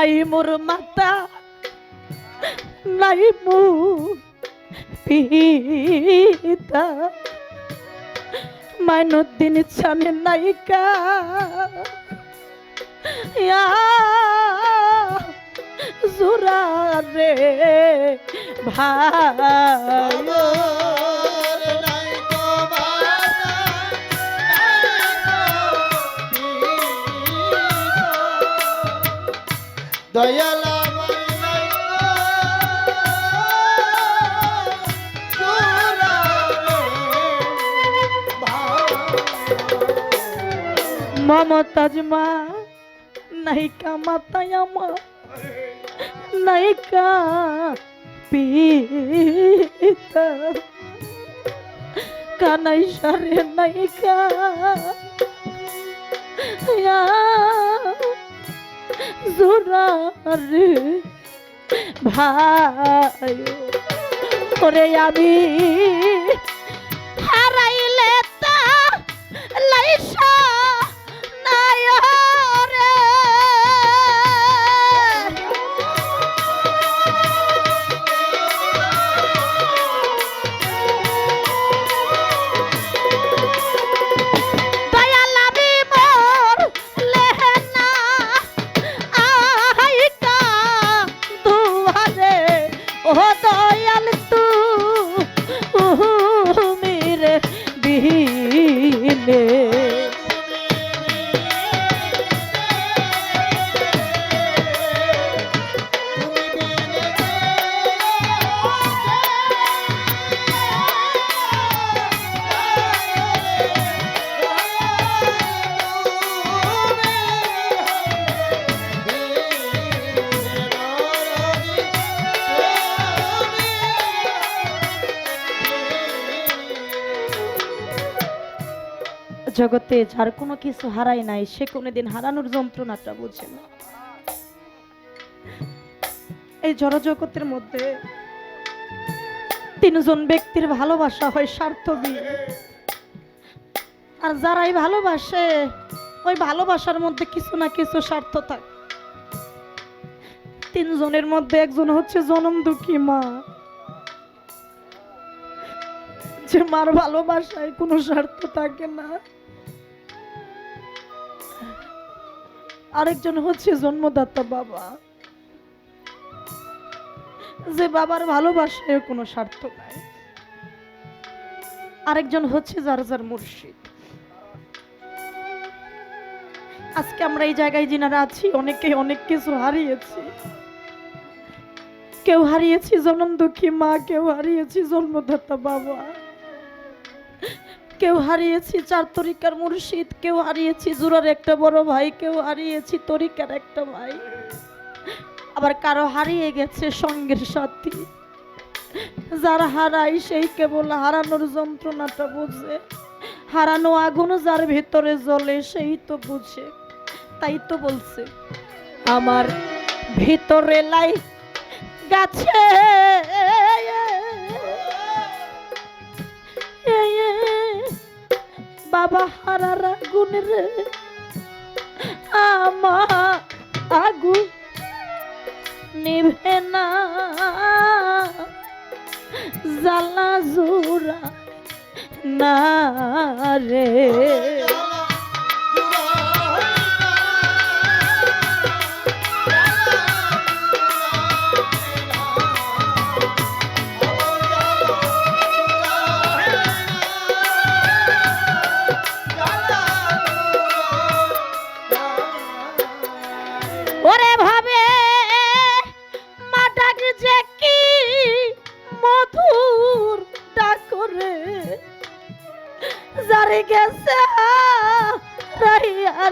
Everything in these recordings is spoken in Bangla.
নাই মোর মাতা নাই মোর পিতা। মাইনুদ্দিন ছানে ইয়া জোরা রে ভাই। দয়াল মমতাজ মা নায়িকা মাতায় আমার নায়িকা পিতা কানাই সারে নায়িকা ইয়া জোরা রে ভাই ওরে আমি ও জগতে যার কোনো কিছু হারায় নাই, সে কোনোদিন হারানোর যন্ত্রণাটা বুঝে না। এই জড়জগতের মধ্যে তিনজন ব্যক্তির ভালোবাসা হয় স্বার্থবী। আর যারাই ভালোবাসে, ওই ভালোবাসার মধ্যে কিছু না কিছু স্বার্থ থাকে। তিনজনের মধ্যে একজন হচ্ছে জনম দুঃখী মা। যে মার ভালোবাসায় কোনো স্বার্থ থাকে না। আরেকজন হচ্ছে জন্মদাতা বাবা। যে বাবার ভালোবাসায় কোনো স্বার্থ নাই। আরেকজন হচ্ছে যার যার মুর্শিদ। আজকে আমরা এই জায়গায় যিনারা আছি, অনেকে অনেক কিছু হারিয়েছি। কেউ হারিয়েছি জনম দুঃখী মা, কেউ হারিয়েছি জন্মদাতা বাবা। কেউ হারিয়েছি চার তরিকার মুর্শিদ, কেউ হারিয়েছি জুরার একটা বড় ভাই, কেউ হারিয়েছি তরিকার একটা ভাই। আবার কারও হারিয়ে গেছে সঙ্গের সাথী। যারা হারাই সেই কেবল হারানোর যন্ত্রণাটা বুঝে। হারানো আগুন যার ভেতরে জ্বলে সেই তো বুঝে। তাই তো বলছে, আমার ভিতরে লাই গাছে বাবা হারার আগুন রে। আমা আগু নিভে না। জ্বালা জোড়া না রে।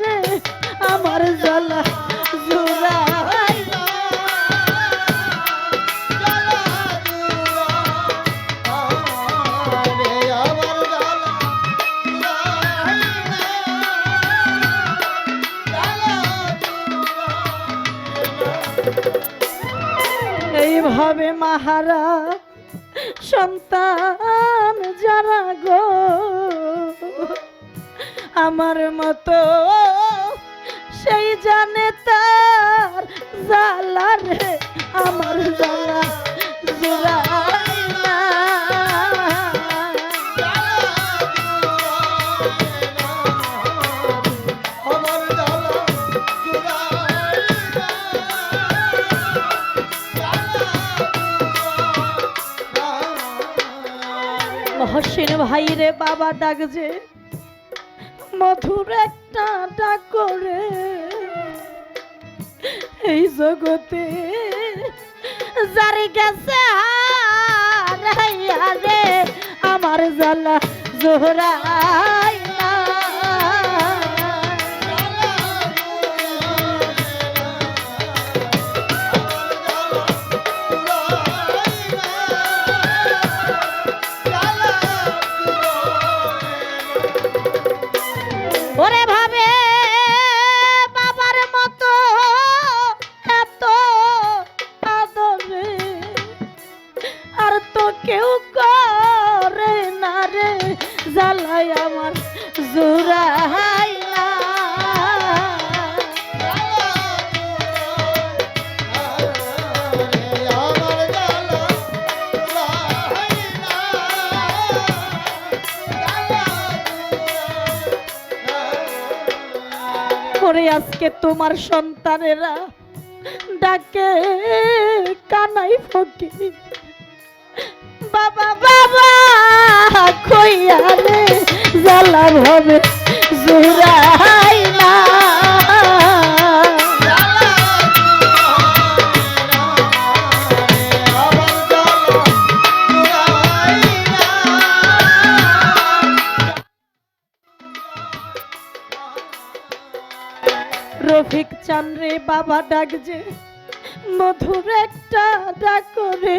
রে আমার জ্বালা জোড়াই এইভাবে মাহারা সন্তান যারা গো। আমার মতো সেই জানে তার আমার জ্বালা জুড়াই আমার জ্বালা না। মহসিন ভাই রে বাবা ডাক যে মধুর একটা ডাক করে এই জগতে জারি গেছে হারাইয়া রে আমার জ্বালা জোহরাই কেউ করে না রে জ্বালাই আমার। করে আজকে তোমার সন্তানেরা ডাকে কানাই ফকি বাবা বাবা, কইয়া রে জ্বালা ভাবে জুড়াই। রফিক চান্দ্রে বাবা ডাক যে মধুর একটা ডাক করে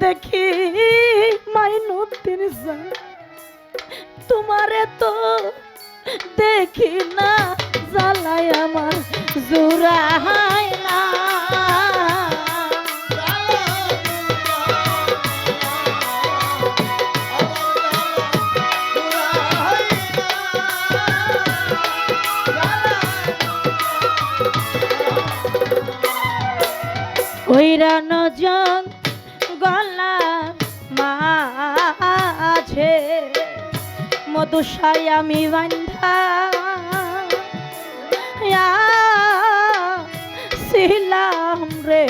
দেখি মাইনুদ্দিন তোমারে তো দেখি না জ্বালায় আমার জোড়াই না। ওইরান জন গলার মধুসাই আমি বান্ধা। ছিলাম রে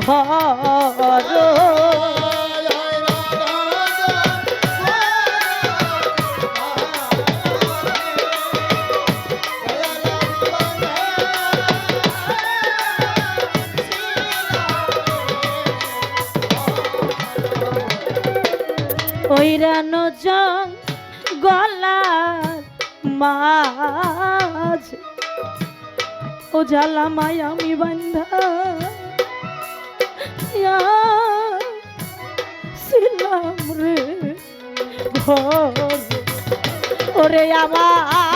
ঘর ওইরান জন গলার মাঝ। ও জ্বালা মাই আমি বান্ধা। ছিলাম রে ঘর। ওরে আমার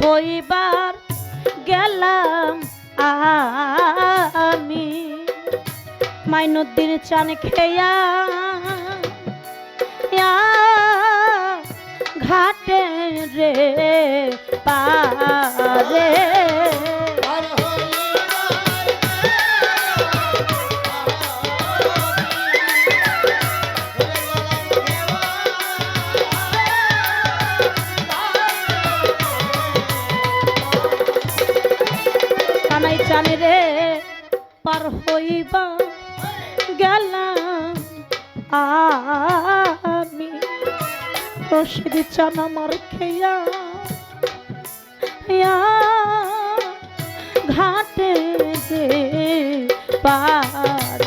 হইবার গেলাম আমি। মাইনুদ্দিন চান খেয়া ঘাটে রে পারে। বা গেলাম। আমি রশিদ চান আমার খেয়া। ঘাটে যে পার।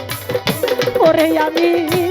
ওরে আমি